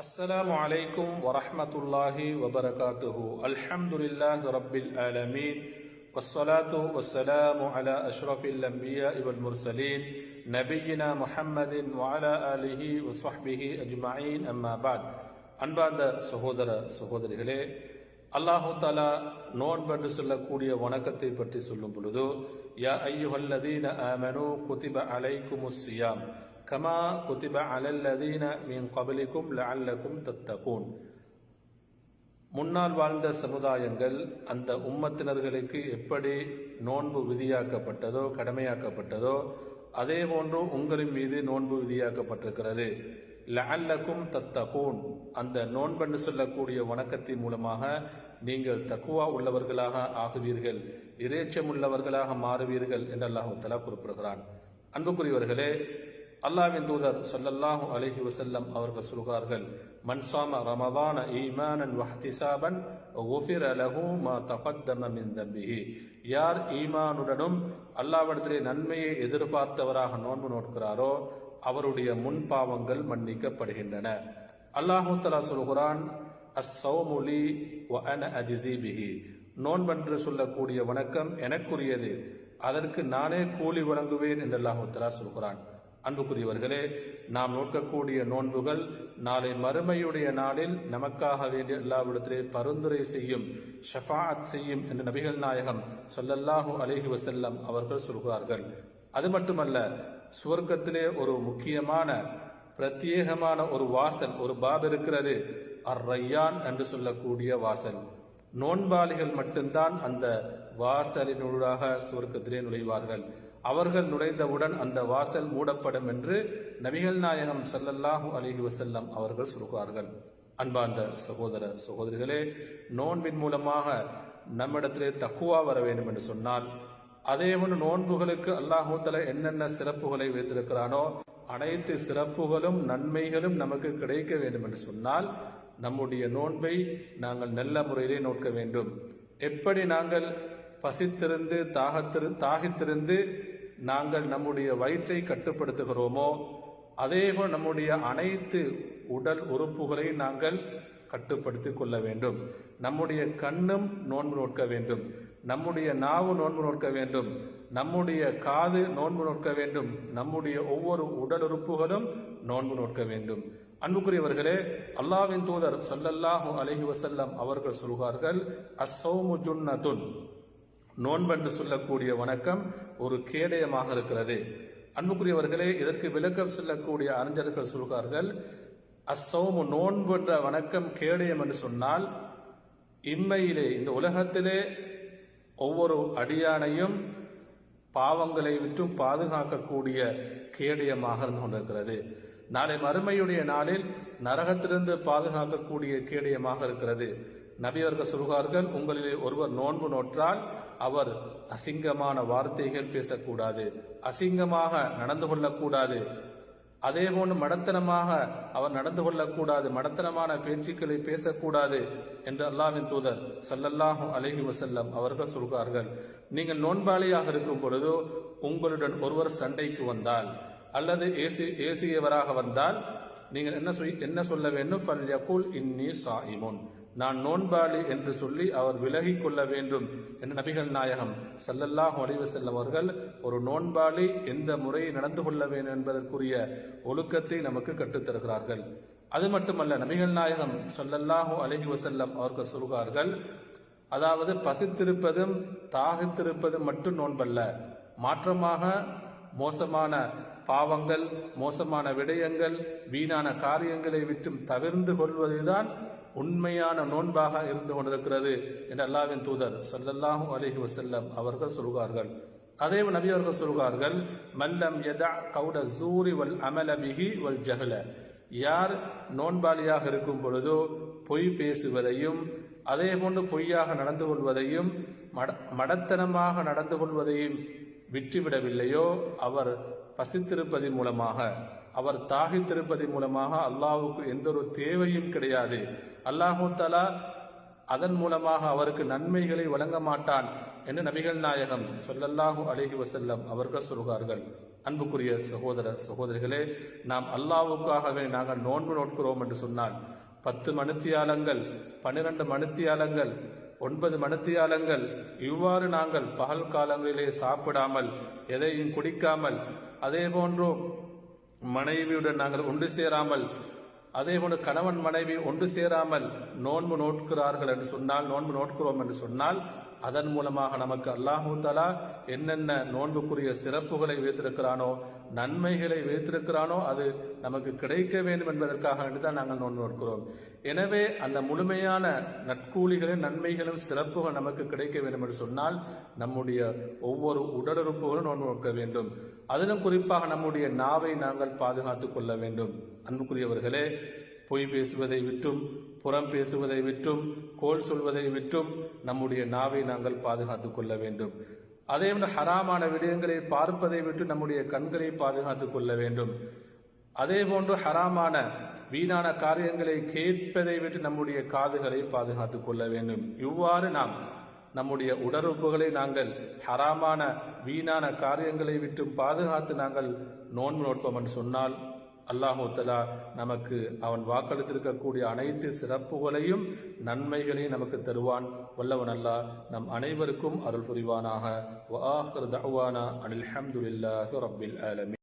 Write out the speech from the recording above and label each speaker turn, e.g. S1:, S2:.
S1: السلام عليكم ورحمة الله وبركاته الحمد لله رب العالمين والصلاة والسلام على أشرف الأنبياء والمرسلين نبينا محمد وعلى آله وصحبه أجمعين أما بعد அன்பார்ந்த சகோதர சகோதரிகளே அல்லாஹு தாலா நோன்பென்று சொல்லக்கூடிய வணக்கத்தை பற்றி சொல்லும் பொழுது யா ஐயுஹல்லதீன ஆமனு குதிப அலைக்குமுஸ் சியாம் கமா குதிப அலல்லதீன மீன் கபலிக்கும் லஅல்லக்கும் தத்தகூன். முன்னால் வாழ்ந்த சமுதாயங்கள் அந்த உம்மத்தினர்களுக்கு எப்படி நோன்பு விதியாக்கப்பட்டதோ கடமையாக்கப்பட்டதோ அதே போன்று உங்களின் மீது நோன்பு விதியாக்கப்பட்டிருக்கிறது. லஅல்லக்கும் தத்தகூன். அந்த நோன்பென்று சொல்லக்கூடிய வணக்கத்தின் மூலமாக நீங்கள் தக்குவா உள்ளவர்களாக ஆகுவீர்கள் இறைச்சம் உள்ளவர்களாக மாறுவீர்கள் என்று அல்லாஹு தலா குறிப்பிடுகிறான். அன்புக்குரியவர்களே அல்லாவின் தூதர் சல்லல்லாஹு அலஹி வசல்லம் அவர்கள் சொல்கிறார்கள் மன்சாம ரமதான ஈமானன் வஹ்திசாபன் குஃபிர லஹு மா தபத்தம மின் தம்பிஹி. யார் ஈமானுடனும் அல்லாவிடத்திலே நன்மையை எதிர்பார்த்தவராக நோன்பு நோட்கிறாரோ அவருடைய முன் பாவங்கள் மன்னிக்கப்படுகின்றன. அல்லாஹு தலா சொல்கிறான் அஸ்ஸௌமுலி வ அன அஜிசி பிஹி. நோன்பென்று சொல்லக்கூடிய வணக்கம் எனக்குரியது அதற்கு நானே கூலி வழங்குவேன் என்று அல்லாஹு தலா சொல்கிறான். அன்புக்குரியவர்களே நாம் நோக்கக்கூடிய நோன்புகள் நாளை மறுமையுடைய நாளில் நமக்காக வேண்டிய எல்லாவிடத்திலே பரிந்துரை செய்யும் ஷஃபாத் செய்யும் என்று நபிகள் நாயகம் சொல்லல்லாஹு அலைஹி வசல்லம் அவர்கள் சொல்கிறார்கள். அது மட்டுமல்ல சுவர்க்கத்திலே ஒரு முக்கியமான பிரத்யேகமான ஒரு வாசல் ஒரு பாப் இருக்கிறது. அர் ரையான் என்று சொல்லக்கூடிய வாசல். நோன்பாளிகள் மட்டும்தான் அந்த வாசலினூடாக சுவர்க்கத்திலே நுழைவார்கள். அவர்கள் நுழைந்தவுடன் அந்த வாசல் மூடப்படும் என்று நபிகள் நாயகம் சல்லல்லாஹு அலிஹி வசல்லம் அவர்கள் சொல்கிறார்கள் அன்பார்ந்த சகோதர சகோதரிகளே நோன்பின் மூலமாக நம்மிடத்திலே தக்குவா வர வேண்டும் என்று சொன்னால் அதே போன்று நோன்புகளுக்கு அல்லாஹூத்தல என்னென்ன சிறப்புகளை வைத்திருக்கிறானோ அனைத்து சிறப்புகளும் நன்மைகளும் நமக்கு கிடைக்க வேண்டும் என்று சொன்னால் நம்முடைய நோன்பை நாங்கள் நல்ல முறையிலே நோக்க வேண்டும். எப்படி நாங்கள் பசித்திருந்து தாகத்திரு தாகித்திருந்து நாங்கள் நம்முடைய வயிற்றை கட்டுப்படுத்துகிறோமோ அதேபோல் நம்முடைய அனைத்து உடல் உறுப்புகளை நாங்கள் கட்டுப்படுத்தி கொள்ள வேண்டும். நம்முடைய கண்ணும் நோன்பு நோக்க வேண்டும். நம்முடைய நாவு நோன்பு நோக்க வேண்டும். நம்முடைய காது நோன்பு நோக்க வேண்டும். நம்முடைய ஒவ்வொரு உடல் உறுப்புகளும் நோன்பு நோக்க வேண்டும். அன்புக்குரியவர்களே அல்லாவின் தூதர் சல்லல்லாஹு அலஹி வசல்லம் அவர்கள் சொல்கிறார்கள் அசௌமு ஜுன்னதுன் நோன்பென்று சொல்லக்கூடிய வணக்கம் ஒரு கேடயமாக இருக்கிறது. அன்புக்குரியவர்களே இதற்கு விளக்கம் சொல்லக்கூடிய அறிஞர்கள் சொல்கிறார்கள் அசௌமு நோன்பு என்ற வணக்கம் கேடயம் என்று சொன்னால் இம்மையிலே இந்த உலகத்திலே ஒவ்வொரு அடியானையும் பாவங்களை விட்டும் பாதுகாக்கக்கூடிய கேடயமாக இருந்து கொண்டிருக்கிறது. நாளை மறுமையுடைய நாளில் நரகத்திலிருந்து பாதுகாக்கக்கூடிய கேடயமாக இருக்கிறது. நபியவர்கள் சொல்கிறார்கள் உங்களிலே ஒருவர் நோன்பு நோற்றால் அவர் அசிங்கமான வார்த்தைகள் பேசக்கூடாது அசிங்கமாக நடந்து கொள்ளக்கூடாது. அதே போன்று மடத்தனமாக அவர் நடந்து கொள்ளக்கூடாது மடத்தனமான பேச்சுக்களை பேசக்கூடாது என்று அல்லாவின் தூதர் சல்லல்லாஹு அலஹி வசல்லம் அவர்கள் சொல்கிறார்கள் நீங்கள் நோன்பாளியாக இருக்கும் பொழுது உங்களுடன் ஒருவர் சண்டைக்கு வந்தால் அல்லது ஏசி ஏசியவராக வந்தால் நீங்கள் என்ன என்ன சொல்ல வேண்டும்? ஃபல் யகுல் இன்னி சாயிமுன். நான் நோன்பாளி என்று சொல்லி அவர் விலகி கொள்ள வேண்டும் என்று நபிகள் நாயகம் சல்லல்லாஹ் ஒளிவு செல்லும் அவர்கள் ஒரு நோன்பாளி எந்த முறையை நடந்து கொள்ள வேண்டும் என்பதற்குரிய ஒழுக்கத்தை நமக்கு கற்றுத்தருகிறார்கள் அது மட்டுமல்ல நபிகள் நாயகம் சல்லல்லாஹு அலஹி வசல்லம் அவர்கள் சொல்கிறார்கள் அதாவது பசித்திருப்பதும் தாகித்திருப்பதும் மட்டும் நோன்பல்ல மாற்றமாக மோசமான பாவங்கள் மோசமான விடயங்கள் வீணான காரியங்களை விட்டும் தவிர்ந்து கொள்வதுதான் உண்மையான நோன்பாக இருந்து கொண்டிருக்கிறது என்று அல்லாவின் தூதர் சொல்லல்லாஹும் அலிஹி வசல்லம் அவர்கள் சொல்கிறார்கள் அதே நபி அவர்கள் சொல்கிறார்கள் மல்லம் யதா கவுட சூரி வல் அமலபிஹி வல் ஜஹல. யார் நோன்பாளியாக இருக்கும் பொழுதோ பொய் பேசுவதையும் அதே போன்று பொய்யாக நடந்து கொள்வதையும் மட மடத்தனமாக நடந்து கொள்வதையும் விற்றுவிடவில்லையோ அவர் பசித்திருப்பது மூலமாக. அவர் தாகித்திருப்பது மூலமாக அல்லாஹுக்கு எந்த ஒரு தேவையும் கிடையாது. அல்லாஹு தலா அதன் மூலமாக அவருக்கு நன்மைகளை வழங்க மாட்டான் என்று நபிகள் நாயகம் சொல்லல்லாஹு அழகி வசல்லம் அவர்கள் சொல்கிறார்கள். அன்புக்குரிய சகோதர சகோதரிகளே நாம் அல்லாவுக்காகவே நாங்கள் நோன்பு நோட்கிறோம் என்று சொன்னால் பத்து மணித்தியாலங்கள் பன்னிரண்டு மணித்தியாலங்கள் ஒன்பது மணித்தியாலங்கள். இவ்வாறு நாங்கள் பகல் காலங்களிலே சாப்பிடாமல் எதையும் குடிக்காமல் அதே போன்று மனைவியுடன் நாங்கள் ஒன்று சேராமல் அதே போன்று கணவன் மனைவி ஒன்று சேராமல் நோன்பு நோட்கிறார்கள் என்று சொன்னால் நோன்பு நோட்கிறோம் என்று சொன்னால் அதன் மூலமாக நமக்கு அல்லாஹூ தலா என்னென்ன நோன்புக்குரிய சிறப்புகளை வைத்திருக்கிறானோ நன்மைகளை வைத்திருக்கிறானோ அது நமக்கு கிடைக்க வேண்டும் என்பதற்காக வேண்டிதான் நாங்கள் நோன்பு நோக்கிறோம் எனவே அந்த முழுமையான நற்கூலிகளும் நன்மைகளும் சிறப்புகள் நமக்கு கிடைக்க வேண்டும் என்று சொன்னால் நம்முடைய ஒவ்வொரு உடலுறுப்புகளும் நோன்பு நோக்க வேண்டும். அதிலும் குறிப்பாக நம்முடைய நாவை நாங்கள் பாதுகாத்துக் கொள்ள வேண்டும். அன்புக்குரியவர்களே பொய் பேசுவதை விட்டும் புறம் பேசுவதை விட்டும் கோல் சொல்வதை விட்டும் நம்முடைய நாவை நாங்கள் பாதுகாத்து கொள்ள வேண்டும். அதே ஹராமான விடயங்களை பார்ப்பதை விட்டு நம்முடைய கண்களை பாதுகாத்து கொள்ள வேண்டும். அதே போன்று ஹராமான வீணான காரியங்களை கேட்பதை விட்டு நம்முடைய காதுகளை பாதுகாத்து கொள்ள வேண்டும். இவ்வாறு நாம் நம்முடைய உடறுப்புகளை நாங்கள் ஹராமான வீணான காரியங்களை விட்டும் பாதுகாத்து நாங்கள் நோன்பு நோட்பம் என்று சொன்னால் அல்லாஹு நமக்கு அவன் வாக்களித்திருக்கக்கூடிய அனைத்து சிறப்புகளையும் நன்மைகளையும் நமக்கு தருவான். வல்லவன் அல்லாஹ் நம் அனைவருக்கும் அருள் புரிவானாக. வாஹர் தவானா அனில் அஹமதுல்லாஹி ரப்பில் ஆலமி